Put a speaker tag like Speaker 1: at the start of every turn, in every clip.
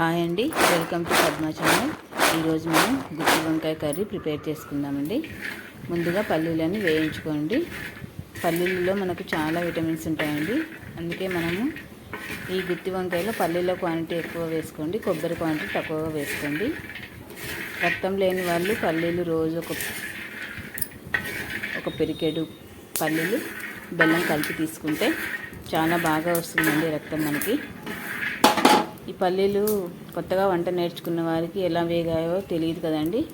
Speaker 1: Hi అండి welcome to Padma channel. ఈరోజు మనం గుత్తి వంకాయ కర్రీ ప్రిపేర్ చేసుకుందామండి. ముందుగా పల్లీలని వేయించుకోండి. పల్లీలలో మనకు చాలా విటమిన్స్ ఉంటాయండి. అందుకే మనము ఈ గుత్తి వంకాయలో పల్లీల క్వాంటిటీ ఎక్కువ వేసుకోండి కొబ్బరి క్వాంటిటీ తక్కువగా వేసుకోండి. రక్తం లేని వాళ్ళు పల్లీలు రోజు ఒక ఒక పెరికేడు పల్లీలు బెల్లం కలిపి తీసుకుంటే చాలా బాగా వస్తుందండి రక్తం మనకి. ఈ పల్లీలు కొత్తగా వంట నేర్చుకున్న వారికి ఎలా వేగాయో తెలియదు కదండి.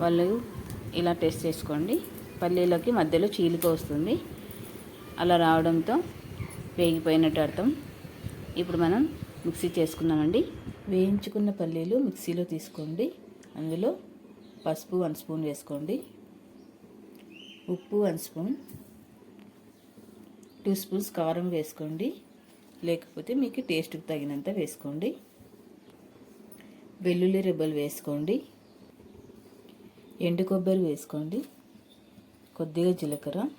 Speaker 1: వాళ్ళు ఇలా టెస్ట్ చేసుకోండి. పల్లీలకి మధ్యలో చీలిక వస్తుంది. అలా రావడంతో వేగిపోయినట్టు అర్థం. ఇప్పుడు మనం మిక్సీ చేసుకున్నామండి వేయించుకున్న పల్లీలు మిక్సీలో తీసుకోండి. అందులో పసుపు వన్ స్పూన్ వేసుకోండి. ఉప్పు వన్ స్పూన్. టూ స్పూన్స్ కారం వేసుకోండి. లేకపోతే మీకు టేస్ట్కి తగినంత వేసుకోండి. వెల్లుల్లి రెబ్బలు వేసుకోండి. ఎండు కొబ్బరి వేసుకోండి. కొద్దిగా జీలకర్ర.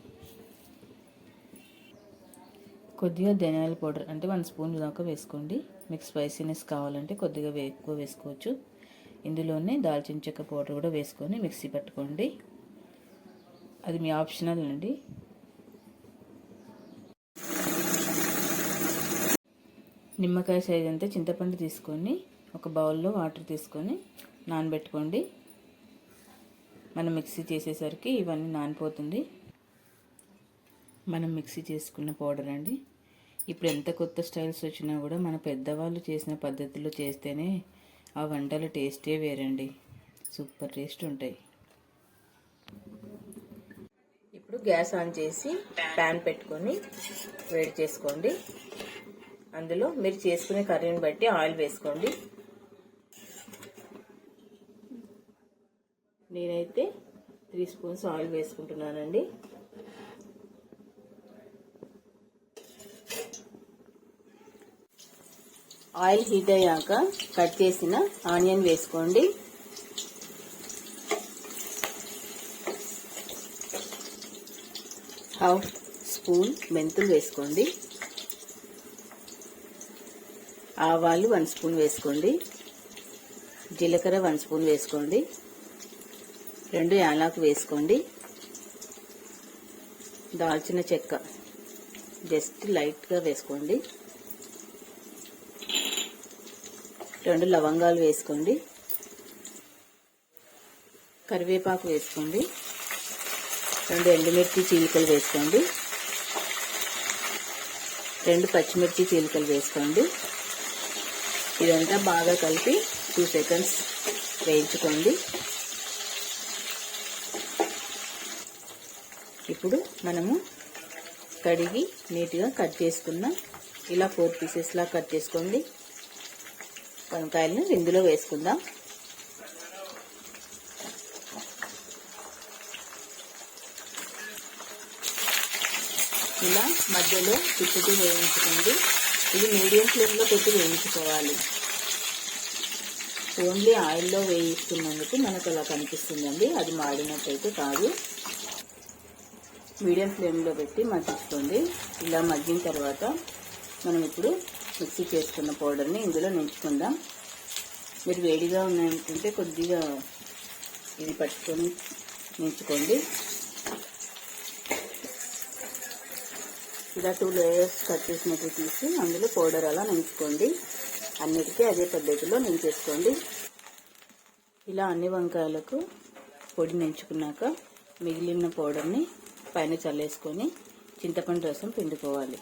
Speaker 1: కొద్దిగా ధనియాల పౌడర్ అంటే వన్ స్పూన్ దాకా వేసుకోండి. మీకు స్పైసీనెస్ కావాలంటే కొద్దిగా ఎక్కువ వేసుకోవచ్చు. ఇందులోనే దాల్చిన చెక్క పౌడర్ కూడా వేసుకొని మిక్సీ పట్టుకోండి. అది మీ ఆప్షనల్ అండి. నిమ్మకాయ సైజ్ అంతా చింతపండు తీసుకొని ఒక బౌల్లో వాటర్ తీసుకొని నానబెట్టుకోండి. మనం మిక్సీ చేసేసరికి ఇవన్నీ నానిపోతుంది. మనం మిక్సీ చేసుకున్న పౌడర్ అండి. ఇప్పుడు ఎంత కొత్త స్టైల్స్ వచ్చినా కూడా మన పెద్దవాళ్ళు చేసిన పద్ధతిలో చేస్తేనే ఆ వంటల టేస్టే వేరండి. సూపర్ టేస్ట్ ఉంటాయి. ఇప్పుడు గ్యాస్ ఆన్ చేసి ప్యాన్ పెట్టుకొని వేడి చేసుకోండి. అందులో మీరు చేసుకునే కర్రీని బట్టి ఆయిల్ వేసుకోండి. నేనైతే త్రీ స్పూన్స్ ఆయిల్ వేసుకుంటున్నానండి. ఆయిల్ హీట్ అయ్యాక కట్ చేసిన ఆనియన్ వేసుకోండి. హాఫ్ స్పూన్ మెంతులు వేసుకోండి. ఆవాలు వన్ స్పూన్ వేసుకోండి. జీలకర్ర వన్ స్పూన్ వేసుకోండి. రెండు యాలాకు వేసుకోండి. దాల్చిన చెక్క జస్ట్ లైట్గా వేసుకోండి. రెండు లవంగాలు వేసుకోండి. కరివేపాకు వేసుకోండి. రెండు ఎండుమిర్చి చీలికలు వేసుకోండి. రెండు పచ్చిమిర్చి చీలికలు వేసుకోండి. ఇదంతా బాగా కలిపి టూ సెకండ్స్ వేయించుకోండి. ఇప్పుడు మనము కడిగి నీట్గా కట్ చేసుకున్న ఇలా ఫోర్ పీసెస్లా కట్ చేసుకోండి. వంకాయలను ఇందులో వేసుకుందాం. ఇలా మధ్యలో తిప్పుతూ వేయించుకోండి. ఇది మీడియం ఫ్లేమ్లో పెట్టి వేయించుకోవాలి. ఓన్లీ ఆయిల్లో వేయిస్తున్నందుకు మనకు అలా కనిపిస్తుందండి. అది మాడినట్టయితే కాదు. మీడియం ఫ్లేమ్లో పెట్టి మగ్గించుకోండి. ఇలా మగ్గిన తర్వాత మనం ఇప్పుడు మిక్సీ చేసుకున్న పౌడర్ని ఇందులో నించుకుందాం మీరు వేడిగా ఉన్నాయనుకుంటే కొద్దిగా ఇది పట్టుకొని నించుకోండి ఇలా టూ లేయర్స్ కట్ చేసినట్టు తీసి అందులో పౌడర్ అలా నంచుకోండి. అన్నిటికీ అదే పద్ధతిలో నంచేసుకోండి. ఇలా అన్ని వంకాయలకు పొడి నంచుకున్నాక మిగిలిన పౌడర్ని పైన చల్లేసుకొని చింతపండు రసం పిండుకోవాలి.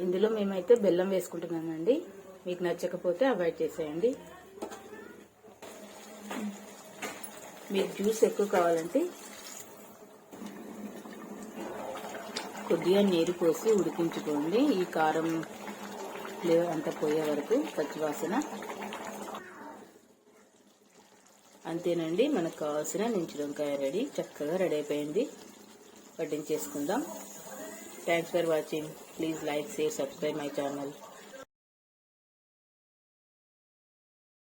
Speaker 1: ఇందులో మేమైతే బెల్లం వేసుకుంటున్నామండి. మీకు నచ్చకపోతే అవాయిడ్ చేసేయండి. మీకు జ్యూస్ ఎక్కువ కావాలంటే కొద్దిగా నీరు పోసి ఉడికించుకోండి. ఈ కారం ఫ్లేవర్ అంతా పోయే వరకు పచ్చివాసన. అంతేనండి మనకు కావాల్సిన నించుడంకాయ రెడీ. చక్కగా రెడీ అయిపోయింది. వడ్డించేసుకుందాం. Thanks for watching please like share subscribe my channel